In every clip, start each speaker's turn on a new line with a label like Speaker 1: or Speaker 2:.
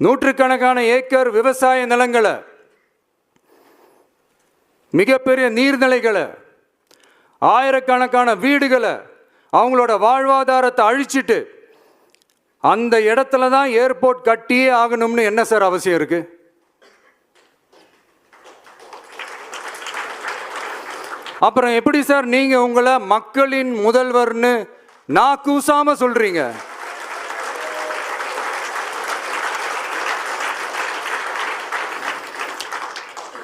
Speaker 1: நூற்றுக்கணக்கான ஏக்கர் விவசாய நிலங்களை மிகப்பெரிய நீர்நிலைகளை ஆயிரக்கணக்கான வீடுகளை அவங்களோட வாழ்வாதாரத்தை அழிச்சிட்டு அந்த இடத்துல தான் ஏர்போர்ட் கட்டியே ஆகணும்னு என்ன சார் அவசியம் இருக்கு? அப்புறம் எப்படி சார் நீங்க உங்களை மக்களின் முதல்வர்னு நான் கூசாம சொல்றீங்க?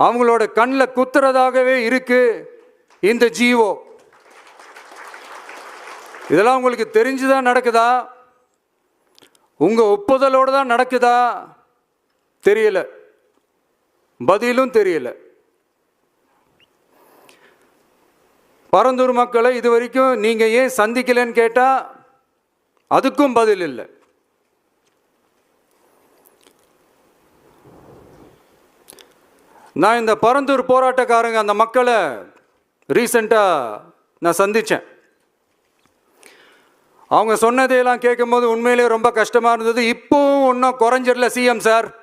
Speaker 1: அவங்களோட கண்ணில் குத்துறதாகவே இருக்கு இந்த ஜீவோ. இதெல்லாம் உங்களுக்கு தெரிஞ்சுதான் நடக்குதா? உங்க ஒப்புதலோடு தான் நடக்குதா? தெரியல. பதிலும் தெரியல. பரந்தூர் மக்களை இது வரைக்கும் நீங்க ஏன் சந்திக்கலன்னு கேட்டா அதுக்கும் பதில் இல்லை. நான் இந்த பரந்தூர் போராட்டக்காரங்க அந்த மக்களை ரீசண்டாக நான் சந்தித்தேன் அவங்க சொன்னதையெல்லாம் கேட்கும்போது உண்மையிலே ரொம்ப கஷ்டமாக இருந்தது. இப்போவும் ஒன்றும் குறைஞ்சிடல சிஎம் சார்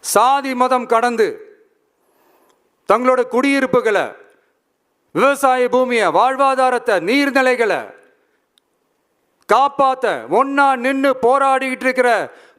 Speaker 1: சாதி மதம் கடந்து தங்களோட குடியிருப்புகளை விவசாய பூமியை வாழ்வாதாரத்தை நீர்நிலைகளை காப்பாற்ற ஒன்னா நின்று போராடிக்கிட்டு இருக்கிற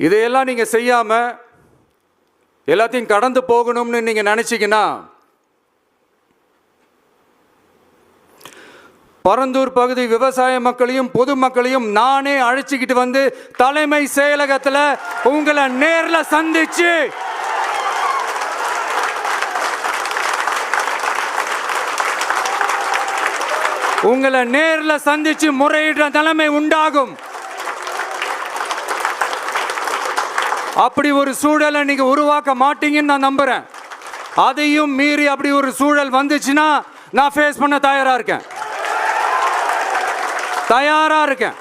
Speaker 1: இதையெல்லாம் நீங்கள் செய்யாமல் எல்லாத்தையும் கடந்து போகணும்னு நீங்கள் நினச்சிங்கன்னா பரந்தூர் பகுதி விவசாய மக்களையும் பொதுமக்களையும் நானே அழைச்சிக்கிட்டு வந்து தலைமை செயலகத்தில் உங்களை நேரில் சந்திச்சு உங்களை நேரில் சந்திச்சு முறையிடுற தலைமை உண்டாகும். அப்படி ஒரு சூழலை நீங்கள் உருவாக்க மாட்டீங்கன்னு நான் நம்புகிறேன் அதையும் மீறி அப்படி ஒரு சூழல் வந்துச்சுன்னா நான் ஃபேஸ் பண்ண தயாராக இருக்கேன். தயாராக இருக்கேன்.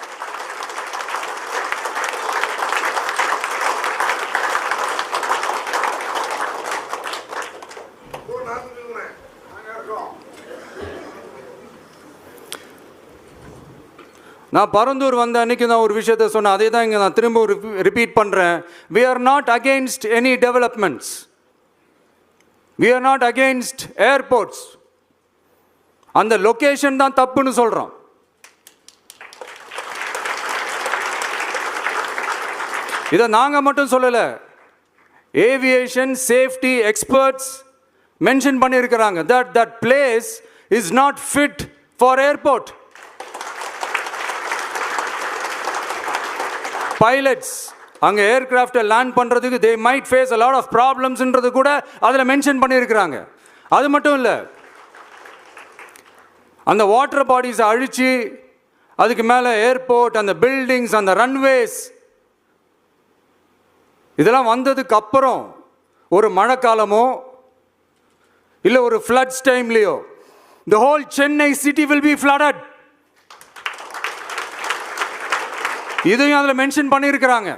Speaker 1: நான் பரந்தூர் வந்த அன்றைக்கி நான் ஒரு விஷயத்த சொன்னேன். அதே தான் இங்கே நான் திரும்ப ஒரு ரிப்பீட் பண்ணுறேன் we are not against any developments we are not against airports அந்த லொக்கேஷன் தான் தப்புன்னு சொல்கிறோம் இதை நாங்கள் மட்டும் சொல்லலை. ஏவியேஷன் சேஃப்டி எக்ஸ்பர்ட்ஸ் மென்ஷன் பண்ணியிருக்கிறாங்க. That that place is not fit for airport pilots அங்கே ஏர்கிராஃப்டை லேண்ட் பண்ணுறதுக்கு they might face a lot of ப்ராப்ளம்ஸ்ன்றது கூட அதில் மென்ஷன் பண்ணியிருக்கிறாங்க. அது மட்டும் இல்லை அந்த வாட்டர் பாடிஸை அழித்து அதுக்கு மேலே ஏர்போர்ட் அந்த பில்டிங்ஸ் அந்த ரன்வேஸ் இதெல்லாம் வந்ததுக்கு அப்புறம் ஒரு மழைக்காலமோ இல்லை ஒரு floods டைம்லேயோ the whole Chennai city will be flooded இதையும் அதில் மென்ஷன் பண்ணியிருக்கிறாங்க.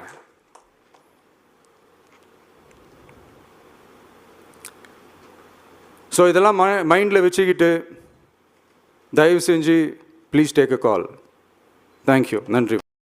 Speaker 1: ஸோ இதெல்லாம் மைண்டில் வச்சுக்கிட்டு தயவு செஞ்சு please take a call thank you நன்றி.